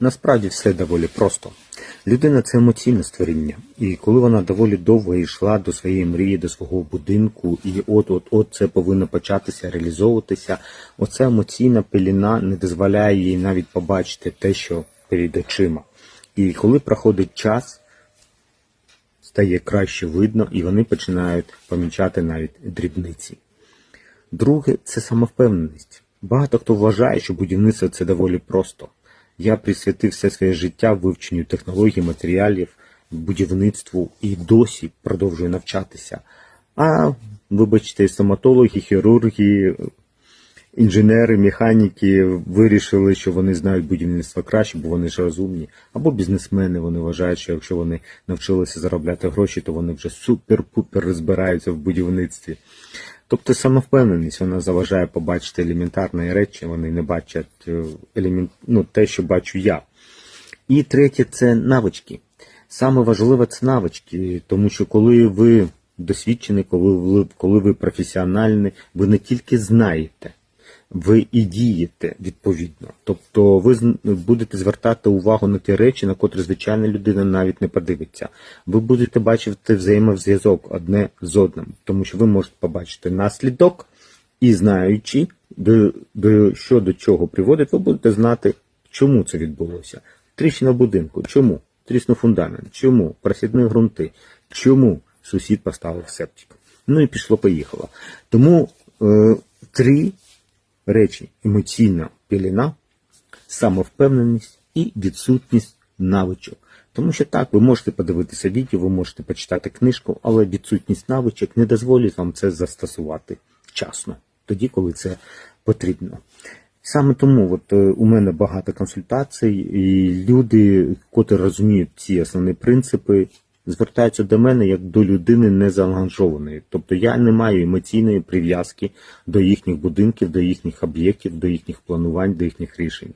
Насправді все доволі просто. Людина це емоційне створіння, і коли вона доволі довго йшла до своєї мрії, до свого будинку, і от-от-от це повинно початися реалізовуватися, оця емоційна пеліна не дозволяє їй навіть побачити те, що перед очима. І коли проходить час, стає краще видно, і вони починають помічати навіть дрібниці. Друге це самовпевненість. Багато хто вважає, що будівництво це доволі просто. Я присвятив все своє життя вивченню технологій, матеріалів, будівництву і досі продовжую навчатися. А вибачте, стоматологи, хірурги, інженери, механіки вирішили, що вони знають будівництво краще, бо вони ж розумні. Або бізнесмени вони вважають, що якщо вони навчилися заробляти гроші, то вони вже супер-пупер розбираються в будівництві. Тобто самовпевненість вона заважає побачити елементарні речі, вони не бачать е, елемент, ну, те, що бачу я. І третє це навички. Саме важливе це навички, тому що коли ви досвідчені, коли ви, коли ви професіональні, ви не тільки знаєте, ви і дієте відповідно. Тобто ви будете звертати увагу на ті речі, на котрі звичайна людина навіть не подивиться. Ви будете бачити взаємозв'язок одне з одним, тому що ви можете побачити наслідок і знаючи, до, до, що до чого приводить, ви будете знати, чому це відбулося. Тріщина будинку. Чому? Тріснув фундамент. Чому? Прохідні ґрунти. Чому сусід поставив септик? Ну і пішло-поїхало. Тому е, три речі: емоційна піліна, самовпевненість і відсутність навичок. Тому що так, ви можете подивитися відео, ви можете почитати книжку, але відсутність навичок не дозволить вам це застосувати вчасно, тоді, коли це потрібно. Саме тому от, е, у мене багато консультацій, і люди, котрі розуміють ці основні принципи, звертаються до мене як до людини незаангажованої. Тобто я не маю емоційної прив'язки до їхніх будинків, до їхніх об'єктів, до їхніх планувань, до їхніх рішень.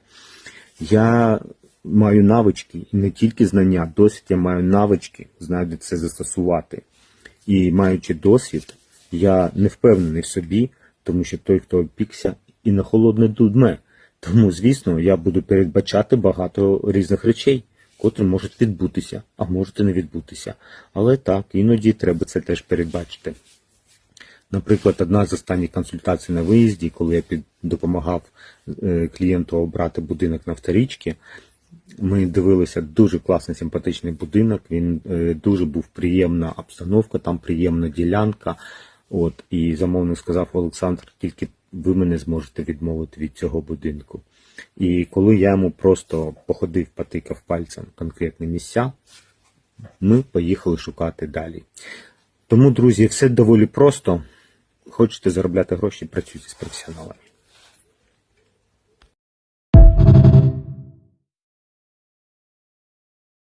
Я маю навички, і не тільки знання, досвід, я маю навички, знаю, де це застосувати. І маючи досвід, я не впевнений в собі, тому що той, хто опікся, і на холодне дудме. Тому, звісно, я буду передбачати багато різних речей, котрі можуть відбутися, а можуть і не відбутися. Але так, іноді треба це теж передбачити. Наприклад, одна з останніх консультацій на виїзді, коли я під, допомагав е, клієнту обрати будинок на вторічки, ми дивилися дуже класний симпатичний будинок. Він е, дуже був приємна обстановка, там приємна ділянка. От і замовник сказав Олександр, тільки ви мене зможете відмовити від цього будинку. І коли я йому просто походив, потикав пальцем конкретні місця, ми поїхали шукати далі. Тому, друзі, все доволі просто. Хочете заробляти гроші, працюйте з професіоналами.